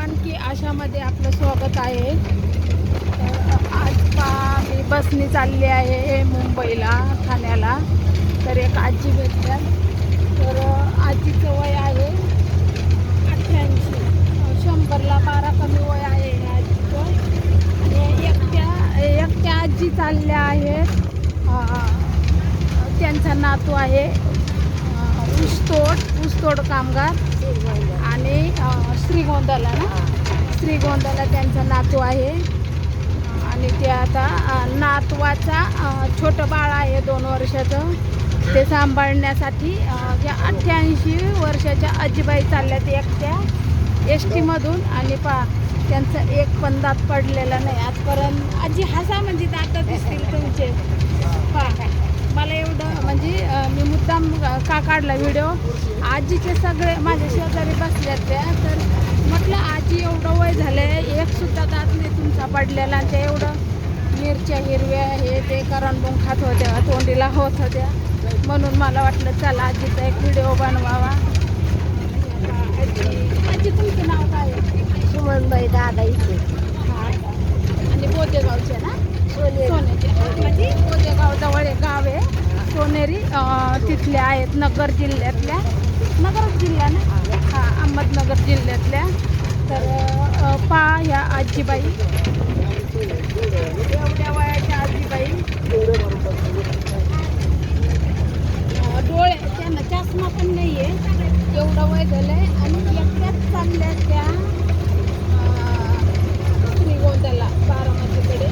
आणखी आशामध्ये आपलं स्वागत आहे. तर आज पा मी बसनी चालली आहे मुंबईला ठाण्याला. तर एक आजी भेटल्या तर आजीचं वय आहे अठ्ठ्याऐंशी. शंभरला बारा कमी वय आहे आजीचं. आणि एकट्या एकट्या आजी चालल्या आहेत. त्यांचा नातू आहे. ऊसतोड कामगार आणि श्रीगोंदाला ना? श्रीगोंदाला त्यांचा नातू आहे. आणि ते आता नातवाचा छोटं बाळ आहे दोन वर्षाचं. ते सांभाळण्यासाठी ज्या या अठ्ठ्याऐंशी वर्षाच्या आजीबाई चालल्यात एकट्या एस टीमधून आणि पा त्यांचं एक पण दात पडलेला नाही. आजपर्यंत आजी हसा म्हणजे दात दिसतील तुमचे पा मला एवढं म्हणजे अं, मी मुद्दाम का काढला व्हिडिओ आजीचे सगळे माझ्या शेजारी बसल्यात त्या तर म्हटलं आजी एवढं वय झालं आहे एक सुद्धा दात नाही तुमचा पडलेला ते एवढं मिरच्या हिरव्या हे ते करंबून खात होत्या तोंडीला होत होत्या. म्हणून मला वाटलं चला आजीचा एक व्हिडिओ बनवावा. आजी आजी तुमचं नाव काय आहे? सुमनबाई दादा इथे हा का? आणि बोदेगावचे ना सोने सोनेचे म्हणजे बोदेगाव जवळ एक गाव आहे मिशनरी तिथल्या आहेत नगर जिल्ह्यातल्या. नगर जिल्हा ना? हा अहमदनगर जिल्ह्यातल्या. तर पा ह्या आजीबाई. एवढ्या वयाच्या आजीबाई. डोळ्या डोळे त्यांना. चष्मा पण नाही आहे एवढं वय झालं आहे आणि एकट्याच चालल्या त्या अं, श्रीगोंद्याला बारामतीकडे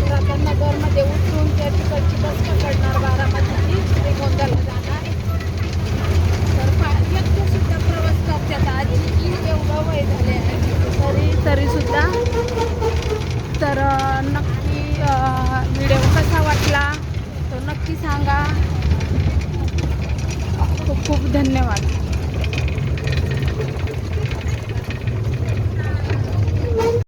तर आता नगरमध्ये उतरून त्या तिकडची बस पकडणार बारामतीची श्रीगोंद्याला जाणार तर पा- एकटं सुद्धा प्रवास करतात आजी एवढं वय झाले तरी तरी तर नक्की व्हिडिओ कसा वाटला तो नक्की सांगा. खूप खूप धन्यवाद.